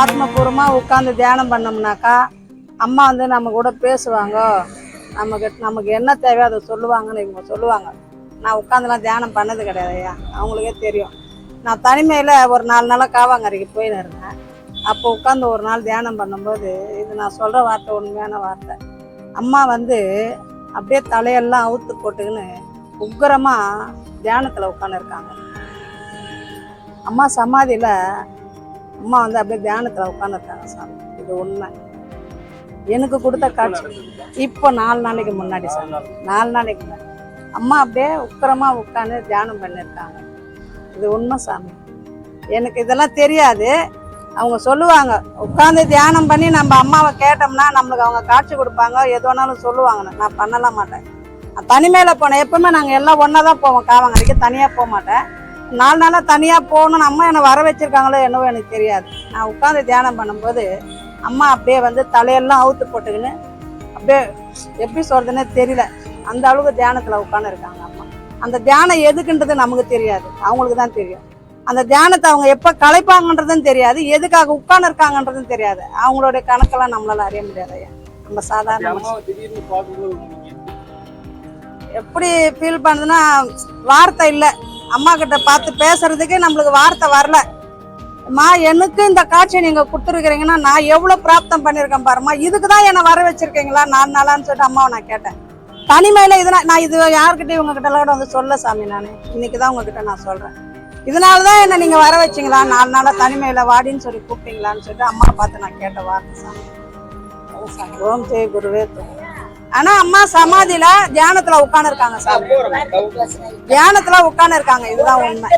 ஆத்மபூர்வமாக உட்காந்து தியானம் பண்ணோம்னாக்கா அம்மா வந்து நம்ம கூட பேசுவாங்க. நமக்கு நமக்கு என்ன தேவையோ அதை சொல்லுவாங்கன்னு இவங்க சொல்லுவாங்க. நான் உட்காந்துலாம் தியானம் பண்ணது கிடையாது ஐயா. அவங்களுக்கே தெரியும். நான் தனிமையில் ஒரு நாலு நாளாக காவாங்கரைக்கு போயின்னு இருந்தேன். அப்போ உட்காந்து ஒரு நாள் தியானம் பண்ணும்போது இது நான் சொல்கிற வார்த்தை உண்மையான வார்த்தை. அம்மா வந்து அப்படியே தலையெல்லாம் அவுத்து போட்டுக்கின்னு உக்கிரமாக தியானத்தில் உட்காந்துருக்காங்க அம்மா சமாதியில் அம்மா வந்து அப்படியே தியானத்தில் உட்காந்துருக்காங்க சாமி. இது உண்மை. எனக்கு கொடுத்த காட்சி. இப்போ நாலு நாளைக்கு முன்னாடி சாமி. நாலு நாளைக்கு முன்னாடி. அம்மா அப்படியே உக்கிரமாக உட்காந்து தியானம் பண்ணியிருக்காங்க இது உண்மை சாமி. எனக்கு இதெல்லாம் தெரியாது. அவங்க சொல்லுவாங்க உட்காந்து தியானம் பண்ணி நம்ம அம்மாவை கேட்டோம்னா நம்மளுக்கு அவங்க காட்சி கொடுப்பாங்க. எது வேணாலும் சொல்லுவாங்கன்னு நான் பண்ணலாம் மாட்டேன். தனிமையில் போனேன். எப்பவுமே நாங்கள் எல்லாம் ஒன்றா தான் போவோம். காவங்கரைக்கு தனியாக போக மாட்டேன். நாலு நாளாக தனியாக போகணும்னு அம்மா என்னை வர வச்சிருக்காங்களோ என்னவோ எனக்கு தெரியாது. நான் உட்காந்து தியானம் பண்ணும்போது அம்மா அப்படியே வந்து தலையெல்லாம் அவுத்து போட்டுக்கின்னு அப்படியே எப்படி சொல்றதுன்னே தெரியல. அந்த அளவுக்கு தியானத்தில் உட்காந்து இருக்காங்க அம்மா. அந்த தியானம் எதுக்குன்றது நமக்கு தெரியாது. அவங்களுக்கு தான் தெரியும். அந்த தியானத்தை அவங்க எப்போ கலைப்பாங்கன்றதும் தெரியாது. எதுக்காக உட்கார்ந்து இருக்காங்கன்றதும் தெரியாது. அவங்களுடைய கணக்கெல்லாம் நம்மளால அறிய முடியாது ஐயா. நம்ம சாதாரண எப்படி ஃபீல் பண்ணுதுன்னா வார்த்தை இல்லை. அம்மா கிட்ட பார்த்து பேசுறதுக்கு நம்மளுக்கு வார்த்தை வரல. அம்மா எனக்கு இந்த காட்சியை நீங்க கொடுத்துருக்கிறீங்கன்னா நான் எவ்வளவு பிராப்தம் பண்ணியிருக்கேன் பாரும்மா. இதுக்கு தான் என்னை வர வச்சிருக்கீங்களா? நாலு நாளான்னு சொல்லிட்டு அம்மாவை நான் கேட்டேன். தனிமையில இதனா நான் இது யாருக்கிட்டையும் உங்ககிட்ட கூட வந்து சொல்ல சாமி நான். இன்னைக்கு தான் உங்ககிட்ட நான் சொல்றேன். இதனால தான் என்ன நீங்க வர வச்சீங்களா? நாலு நாளா தனிமையில வாடின்னு சொல்லி கூப்பிட்டீங்களான்னு சொல்லிட்டு அம்மா பார்த்து நான் கேட்ட வார்த்தை சாமி. ஓம் ஜெய குருவே. ஆனா அம்மா சமாதியில தியானத்துல உட்கார்ந்து இருக்காங்க சாமி தியானத்துல உட்கார்ந்து இருக்காங்க இதுதான் உண்மை.